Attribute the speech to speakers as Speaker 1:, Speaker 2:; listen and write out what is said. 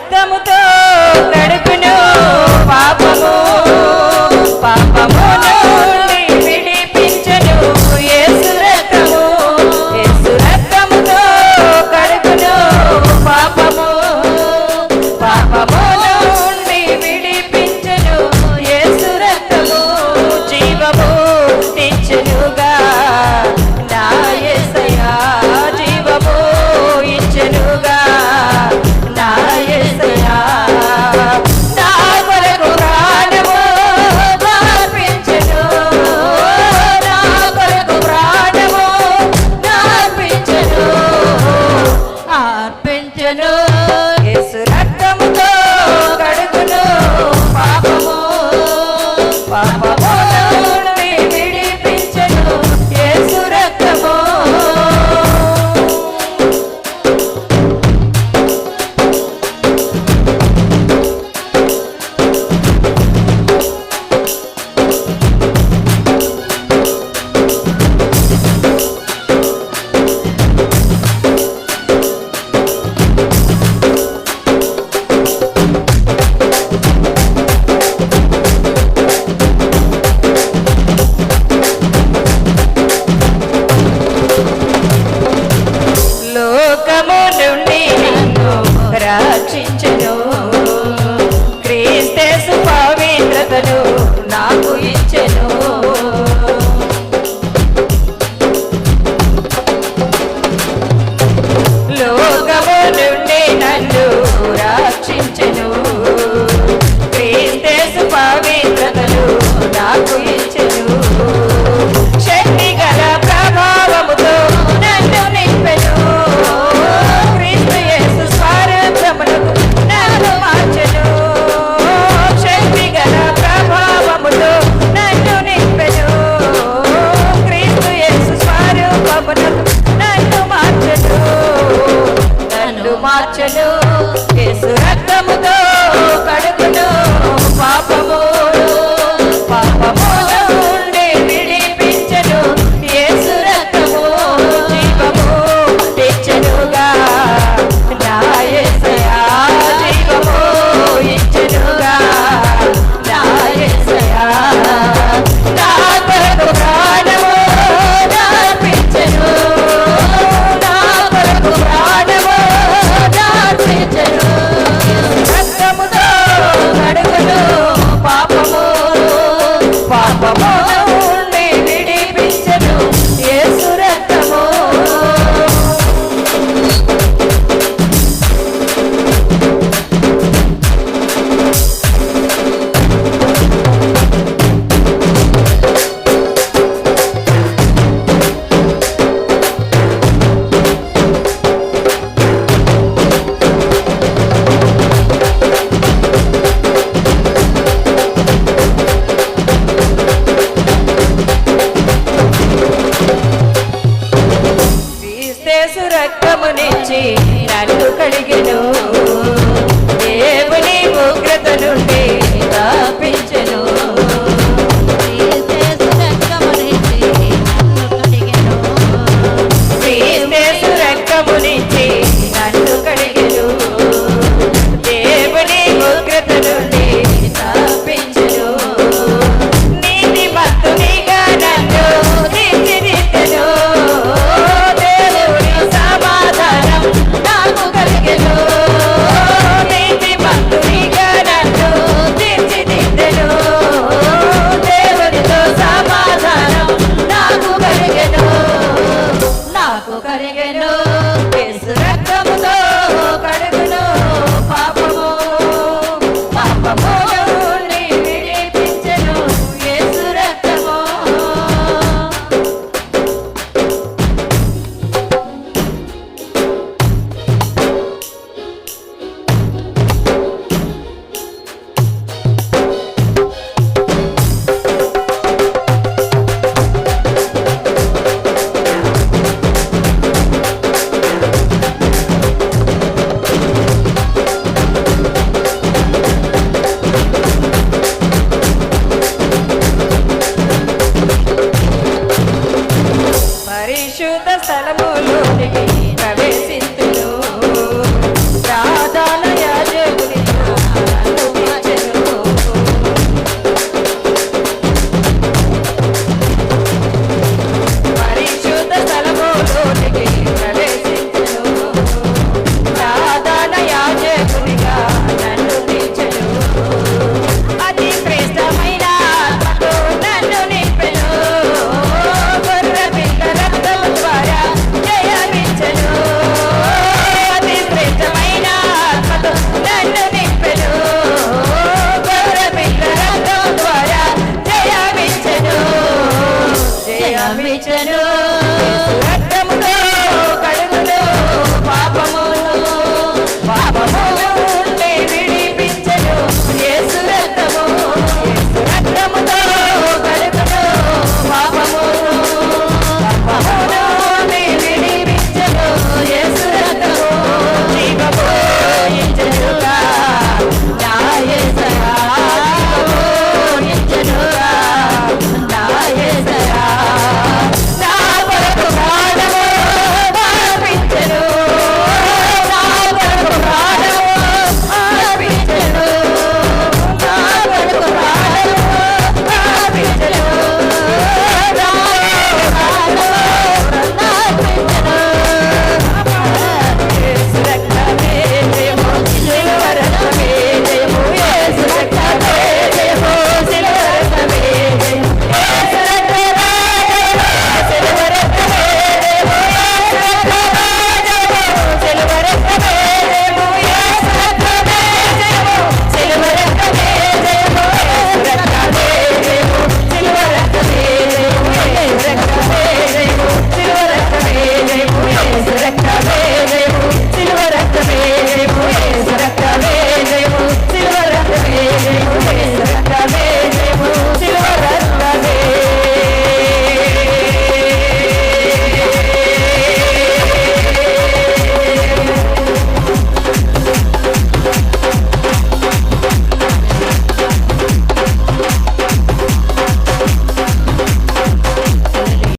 Speaker 1: రక్తముతో కడుపును పాప I knew I know. రాళ్ళు కడిగెను పరిశుద్ధ స్థలములోనికి ప్రవేశించి. love.